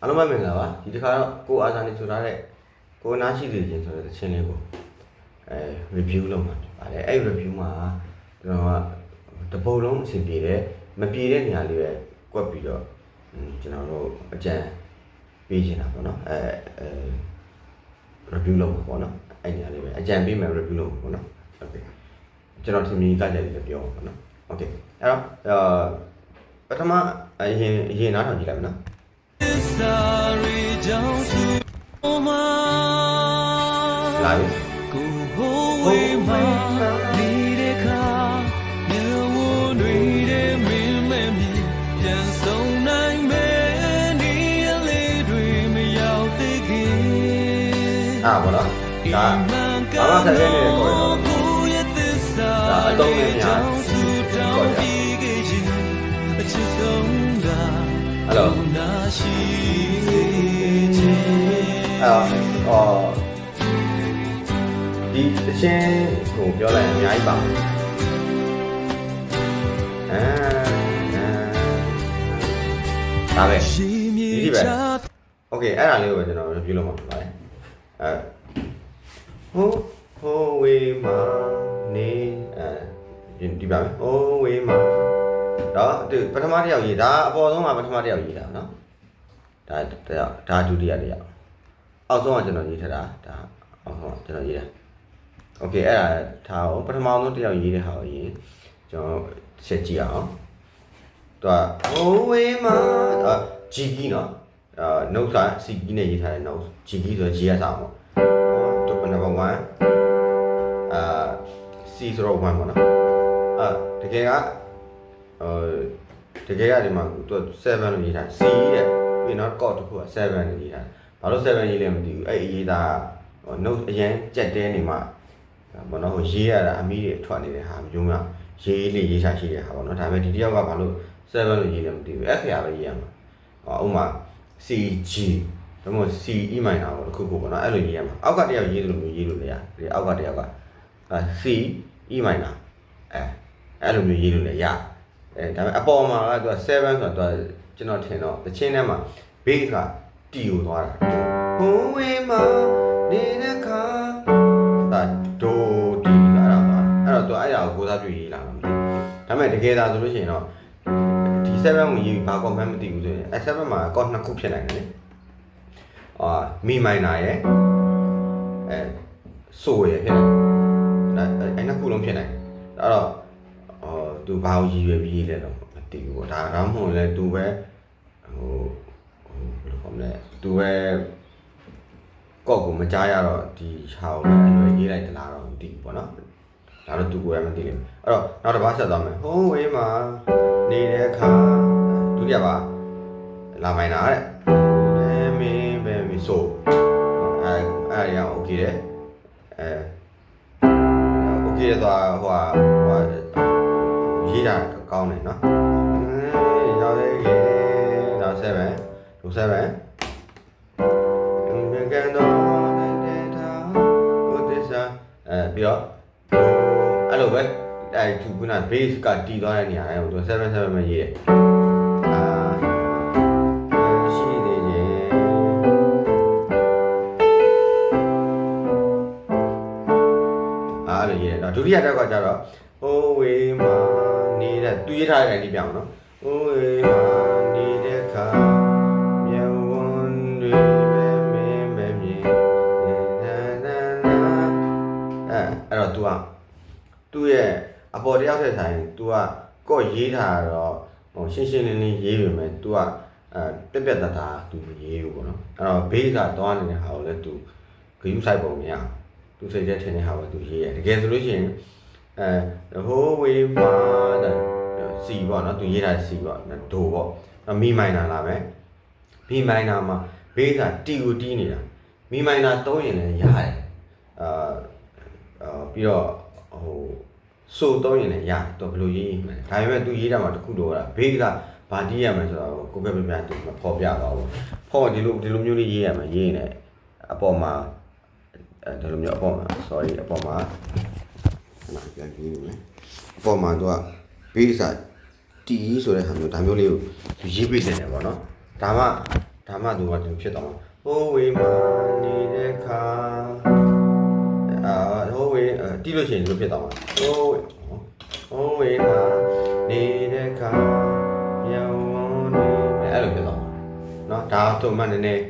အားလုံးပဲမင်္ဂလာပါဒီတစ်ခါတော့ကိုအားစာနေဆိုထားတဲ့ကိုနာရှိသေးခြင်းဆိုတဲ့သချင်းလေးကိုအဲ review လုပ်မှာဖြစ်ပါတယ်အဲ့ review မှာကျွန်တော်ကတပုတ်လုံးအဆင်ပြေတယ်မပြေတဲ့နေရာလေးပဲကွက်ပြီးတော့ဟွန်းကျွန်တော်တို့အကြံပေးချင်တာပေါ့နော်အဲအဲ review လုပ်မှာပေါ့နော်အဲ့နေရာလေးပဲအကြံပေးမယ် review လုပ်မှာပေါ့နော် okay ကျွန်တော်ထင်မြင်ကြကြလေးလည်းပြောပါပေါ့နော် okay အဲ့တော့အာပထမအရင်အရင်နားထောင်ကြည့်လိုက်မယ်နော် လာပြီကိုဟိုဝေးမှာနေတဲ့ခါမြေဝတွေတဲ့မင်းမဲ့မြင်ပြန်ဆုံးနိုင်မယ်နေရလေးတွေမရောက်သေးခင်အားပါတော့ဒါဘာမှဆက်ရနေတယ်ခေါ်ရတော့ကိုရဲ့သစ္စာဒါအတော့နဲ့ ရှိစေခြင်း အဲ့တော့အော်ဒီတချင်းကိုပြောလိုက်ရင်အများကြီးပါမယ်အာဒါပဲ ရှိမြေ ဒီပဲ ချာ โอเคအဲ့ဒါလေးကိုပဲကျွန်တော် review လုပ်မှာဖြစ်ပါတယ်အဲဟိုဟိုဝေးမှာနေအဲဒီပါမယ်ဟိုဝေးမှာတော့ဒီပထမတစ်ယောက်ရေးဒါအပေါ်ဆုံးကပထမတစ်ယောက်ရေးတာเนาะ ဒါတစ်ယောက်ဒါဒုတိယတစ်ယောက်အောက်ဆုံးကကျွန်တော်ရေးထတာဒါအောက်ဆုံးကကျွန်တော်ရေးတာโอเคအဲ့ဒါထားအောင်ပထမဆုံးတစ်ယောက်ရေးတဲ့ဟာကိုရေးကျွန်တော်ဆက်ကြည့်အောင် သူကဟိုးဝေးမှာအာဂျီကီနော်အာနှုတ်စာစီကီနဲ့ရေးထားတဲ့နှုတ်ဂျီကီဆိုတော့ဂျီရစာပေါ့ဟောတူနံပါတ်1အာစီဆိုတော့1ပေါ့နော်အာတကယ်ကဟိုတကယ်ကဒီမှာသူက7လို့ရေးထား C တဲ့ ပြီးတော့ code တစ်ခုက7လို့ရေးထားဘာလို့7ရေးလဲမသိဘူးအဲ့အရေးသားဟို note အရင်ကြက်တဲနေမှာဘာလို့ဟိုရေးရတာအမီးတွေထွက်နေတဲ့ဟာမျိုးမျိုးရေးလေးရေးချရှိတဲ့ဟာပေါ့နော်ဒါပေမဲ့ဒီတယောက်ကဘာလို့7လို့ရေးလဲမသိဘူး F ရပဲရေးရမှာဟောဥမာ CG ဒါမှမဟုတ် CE minor ပေါ့တစ်ခုခုပေါ့နော်အဲ့လိုရေးရမှာအောက်ကတယောက်ရေးတယ်လို့မျိုးရေးလို့လည်းရတယ်ဒီအောက်ကတယောက်ကအာ C E minor အဲအဲ့လိုမျိုးရေးလို့လည်းရအဲဒါပေမဲ့အပေါ်မှာကသူက7ဆိုတော့သူက ကျွန်တော်ထင်တော့တချင်းထဲမှာ base က T ကိုသွားတာဟိုးဝေးမှာနေတဲ့ခါဒါဒိုတီလာတော့အဲ့တော့သူအဲ့ဒါကိုကိုးစားပြုရေးလာမှာမသိဘူးဒါပေမဲ့တကယ်သာဆိုလို့ရှိရင်တော့ဒီ7ကိုရေးပြီးဘာ comment မသိဘူးဆိုရင်အဲ7မှာ code နှစ်ခုဖြစ်နိုင်တယ်လေအာမီမိုင်နာရဲ့အဲဆိုရယ်ဖြစ်နိုင်ဒါအဲနှစ်ခုလုံးဖြစ်နိုင်တယ်အဲ့တော့အော်သူဘာကိုရည်ရွယ်ပြီးရေးလဲတော့ မသိဘူးပေါ့ဒါတော့မဟုတ်လဲသူပဲဟိုဟိုဘယ်လိုခေါ်မလဲသူပဲကော့ကိုမကြားရတော့ဒီချာကိုလည်းအရွယ်ရေးလိုက်တလားတော့မသိဘူးပေါ့နော်ဒါတော့သူကိုယ်ကမသိလိမ့်မယ်အဲ့တော့နောက်တစ်ပါးဆက်သွားမယ်ဟိုးဝေးမှာနေတဲ့အခါဒုတိယပါလာမိုင်းတာတဲ့အဲမင်းပဲမဆိုအဲအဲရအောင်โอเคတယ်အဲโอเคသွားဟိုဟာဟိုရေးတာ ကောင်းတယ်နော်အဲရောက်သေးရဲ့နောက်7ဒု7ဘယ်ကတော့တဲ့တာဟိုတစ္ဆာအဲပြီးတော့အဲ့လိုပဲအဲသူက base ကတီးသွားတဲ့နေရာတိုင်းကိုသူ7 7ပဲရေးတယ်အာရှိသေးရဲ့အားလို့ရေးတယ်တော့ဒုတိယတက်ကကျတော့ဟိုးဝေးမှာနေတဲ့ သူရေးထားတဲ့နေပြအောင်နော်ဟိုးဝေးမှာနေတဲ့ခါမြေဝန်တွေပဲမင်းပဲမြင်နာနာနာအဲအဲ့တော့ तू อ่ะသူ့ရဲ့အပေါ်တယောက်ထက်ဆိုင် तू อ่ะကော့ရေးထားတော့ဟိုရှင်းရှင်းလင်းလင်းရေးပေမဲ့ तू อ่ะအဲပြက်ပြက်တသား तू မရေးဘူးပေါ့နော်အဲ့တော့ base ကသွားနေတဲ့ဟာကိုလည်း तू ဂယူးဆိုင်ပုံမရအောင်သူစိတ်ထဲထင်တဲ့ဟာကို तू ရေးရတယ်တကယ်ဆိုလို့ရှိရင်အဲဟိုးဝေးမှာ စီပေါ့နော်သူရေးထားတဲ့စီပေါ့ဒိုပေါ့မိမိုင်နာလာမယ်မိမိုင်နာမှာဘေးကတီကိုတီးနေတာမိမိုင်နာသုံးရင်လည်းရတယ်အာပြီးတော့ဟိုဆိုသုံးရင်လည်းရတယ်သူဘယ်လိုရေးမှန်းဒါပေမဲ့သူရေးတာမှာတခုတော့ကဘေးကဘာတီးရမှန်းဆိုတော့ကိုကပြပြသူမဖော်ပြပါဘူးဖော်ဒီလိုဒီလိုမျိုးလေးရေးရမှန်းရေးရင်လည်းအပေါ်မှာဒီလိုမျိုးအပေါ်မှာ sorry အပေါ်မှာပြန်ပြီးနေမယ်အပေါ်မှာသူက base ကတီဆိုတဲ့ဟာမျိုးဒါမျိုးလေးကိုသူရေးပေးနေတယ်ပေါ့နော်ဒါမှ ဒါမှသူကဒီလိုဖြစ်သွားမှာဟိုးဝေးမှာနေတဲ့ခါအာဟိုးဝေးအဲတီးလို့ရှိရင်ဒီလိုဖြစ်သွားမှာဟိုးဝေးဟိုးဝေးမှာနေတဲ့ခါမြောင်းဝန်းနေအဲ့လိုဖြစ်သွားမှာเนาะဒါတော့မှနည်းနည်း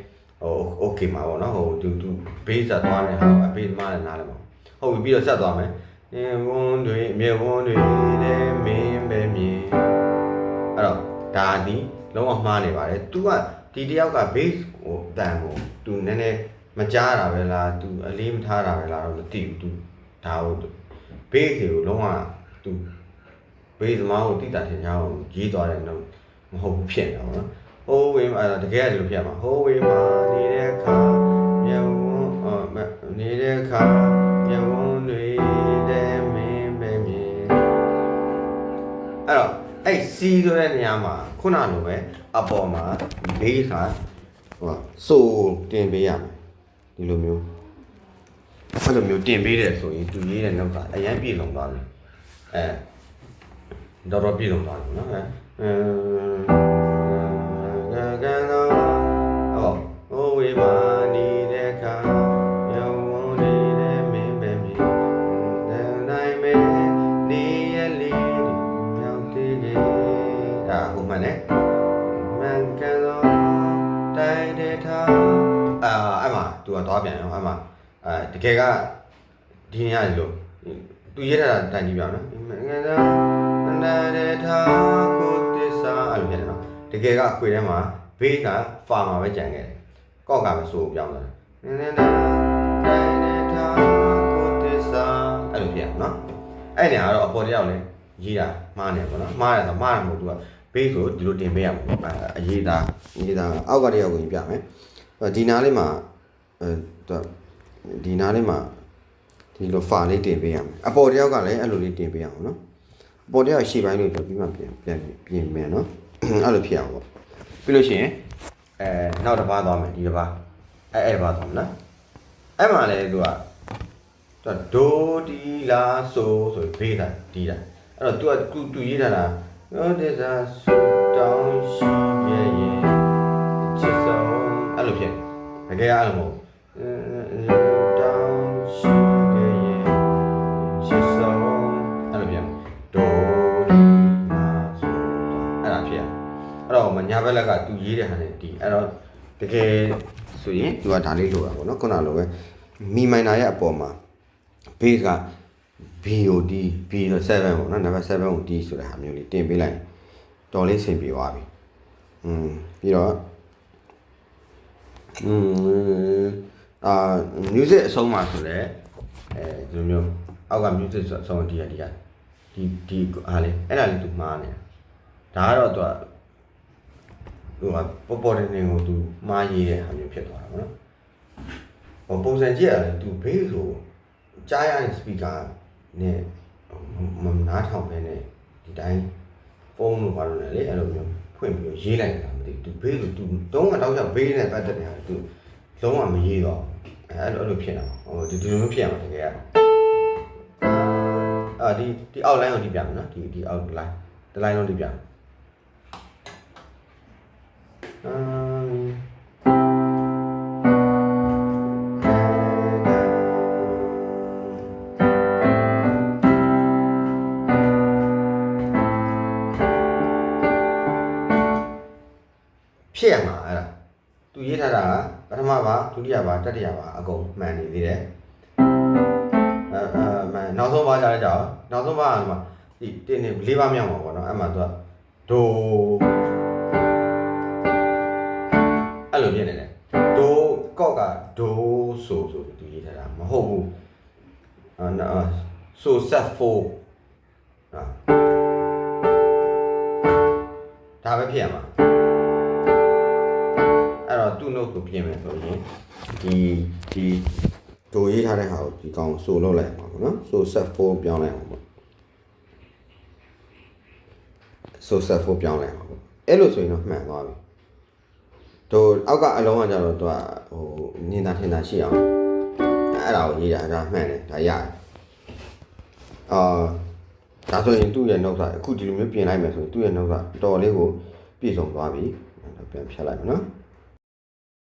ဟိုโอเคမှာပေါ့เนาะဟိုသူသူဘေးဆက်သွားတယ်ဟာအဘေးသမားလည်းနားလည်းမဟုတ်ဘူးပြီးတော့ဆက်သွားမယ် နေဝန်းတွေမြေဝန်းတွေလည်းမင်းပဲမြင် အဲ့တော့ဒါဒီလုံးဝမှားနေပါတယ် तू ကဒီတယောက်က base ဟိုတန်ကို तू နည်းနည်းမကြားတာပဲလား तू အလေးမထားတာပဲလားတော့မသိဘူး तू ဒါကို base ကိုလုံးဝ तू base မောင်းကိုတိတာထင်ကြအောင်ကြီးသွားတယ်တော့မဟုတ်ဘူးဖြစ်နေတာပေါ့နော်ဟိုးဝေးမှာတကယ်ကဒီလိုဖြစ်မှာဟိုးဝေးမှာနေတဲ့ခါမြေဝန်းအော်မနေတဲ့ခါ အဲ့ C ဆိုတဲ့နေရာမှာခုနလိုပဲအပေါ်မှာ base ကဟိုဆိုတင်ပေးရမယ်ဒီလိုမျိုးအဲ့လိုမျိုးတင်ပေးတယ်ဆိုရင်သူရေးတဲ့နှုတ်ကအရင်ပြည့်စုံသွားပြီအဲတော်တော်ပြည့်စုံသွားပြီနော်အဲကန်တော့ဟောဟိုဝေးမာ ကသွားပြန်ရောအဲ့မှာအဲတကယ်ကဒီနေရာကြီးလို့ तू ရေးထားတာတိုင်ကြည့်ပြအောင်နော်မန်ကန်တော့တိုင်းတဲ့ထားကိုတစ္ဆာအဲ့လိုဖြစ်တယ်နော်တကယ်ကအခွေထဲမှာဘေးကဖာမှာပဲကြံခဲ့တယ်ကော့ကပဲဆိုပြောင်းတယ်နင်းနေတာတိုင်းတဲ့ထားကိုတစ္ဆာအဲ့လိုဖြစ်ရနော်အဲ့နေရာကတော့အပေါ်တယောက်လည်းရေးတာမှားနေပါတော့မှားတယ်ဆိုမှားတယ်မဟုတ် तू ကဘေးဆိုဒီလိုတင်ပေးရမှာပေါ့အဲအရေးသားအရေးသားအောက်ကတယောက်ကိုပြမယ်ဒီနားလေးမှာ အဲဒီနားလေးမှာဒီလိုဖာလေးတင်ပေးရမယ်အပေါ်တယောက်ကလည်းအဲ့လိုလေးတင်ပေးရအောင်နော်ပေါ်တဲ့ရှေ့ပိုင်းလို့ပြောပြီးမှပြန်ပြန်ပြင်မယ်နော်အဲ့လိုဖြစ်အောင်ပေါ့ပြီးလို့ရှိရင်အဲနောက်တစ်ပါးသွားမယ်ဒီတစ်ပါးအဲအဲ့တစ်ပါးသွားမယ်နော်အဲ့မှာလည်းသူကသူကဒိုဒီလာဆိုဆိုပြီးဘေးတာဒီတာအဲ့တော့ तू ကသူရေးထားတာနောတေသာဆူတောင်းရှိရဲ့ရဲ့ချစ်ဆုံးအဲ့လိုဖြစ်တယ်တကယ်အဲ့လိုမဟုတ်ဘူး တောင်းရှိရဲ့ရဲ့ချစ်ဆုံးအဲ့လိုဖြစ်ဒိုဒီလာဆိုတာအဲ့ဒါဖြစ်ရအဲ့တော့မညာဘက်လက်က तू ရေးတဲ့ဟာနဲ့ဒီအဲ့တော့တကယ်ဆိုရင် तू ကဒါလေးလိုတာပေါ့နော်ခုနလိုပဲမီမိုင်နာရဲ့အပေါ်မှာ base က BOD B တော့7ပေါ့နော်နံပါတ်7ကို D ဆိုတဲ့ဟာမျိုးလေးတင်ပေးလိုက်ရင်တော်လေးဆင်ပြေသွားပြီอืมပြီးတော့อืม အာ music အဆုံးမှာဆိုတော့အဲဒီလိုမျိုးအောက်က music ဆိုအဆုံးဒီကဒီကဒီဒီအားလေးအဲ့ဒါလေးသူမှားနေတာဒါကတော့သူကသူကပေါ်ပေါ်နေနေကိုသူမှားရေးတဲ့ဟာမျိုးဖြစ်သွားတာပေါ့နော်ဟိုပုံစံကြည့်ရတယ်သူဘေးဆိုကြားရတဲ့ speaker နဲ့မနားထောင်ပဲနဲ့ဒီတိုင်းဖုန်းလိုပါလို့လည်းလေအဲ့လိုမျိုးဖွင့်ပြီးတော့ရေးလိုက်တာမသိဘူးသူဘေးဆိုသူတုံးကတော့ရောက်ဘေးနဲ့ပတ်သက်နေတာသူ လုံးဝမရေးတော့အဲ့လိုအဲ့လိုဖြစ်နေတာဟိုဒီဒီလိုမျိုးဖြစ်ရမှာတကယ်ကအာဒီဒီ outline ကိုဒီပြမယ်နော်ဒီဒီ outline ဒီ line လုံးဒီပြမယ်အ သေးတယ်အဲအဲမှန်နောက်ဆုံးပါကြတဲ့ကြောင်နောက်ဆုံးပါကဒီမှာဒီတင်းနေလေးပါမြောက်မှာပေါ့နော်အဲ့မှာသူကဒိုအဲ့လိုဖြစ်နေတယ်ဒိုကော့ကဒိုဆိုဆိုပြီးသူရေးထားတာမဟုတ်ဘူးအာနာဆိုဆက်ဖို့အာဒါပဲဖြစ်ရမှာအဲ့တော့သူ့ note ကိုပြင်မယ်ဆိုရင်ဒီဒီ ဒိုရေးထားတဲ့ဟာကိုဒီကောင်ဆိုလုပ်လိုက်အောင်ပါနော်ဆို set 4ပြောင်းလိုက်အောင်ပေါ့ဆို set 4ပြောင်းလိုက်အောင်ပေါ့အဲ့လိုဆိုရင်တော့မှန်သွားပြီဒိုအောက်ကအလုံးကကြတော့သူကဟိုနင်းတာထင်တာရှိအောင်အဲ့ဒါကိုရေးတာဒါမှန်တယ်ဒါရတယ်အာဒါဆိုရင်သူ့ရဲ့ note ကအခုဒီလိုမျိုးပြင်လိုက်မယ်ဆိုရင်သူ့ရဲ့ note ကတော်လေးကိုပြည့်စုံသွားပြီအဲ့တော့ပြန်ဖြတ်လိုက်မယ်နော်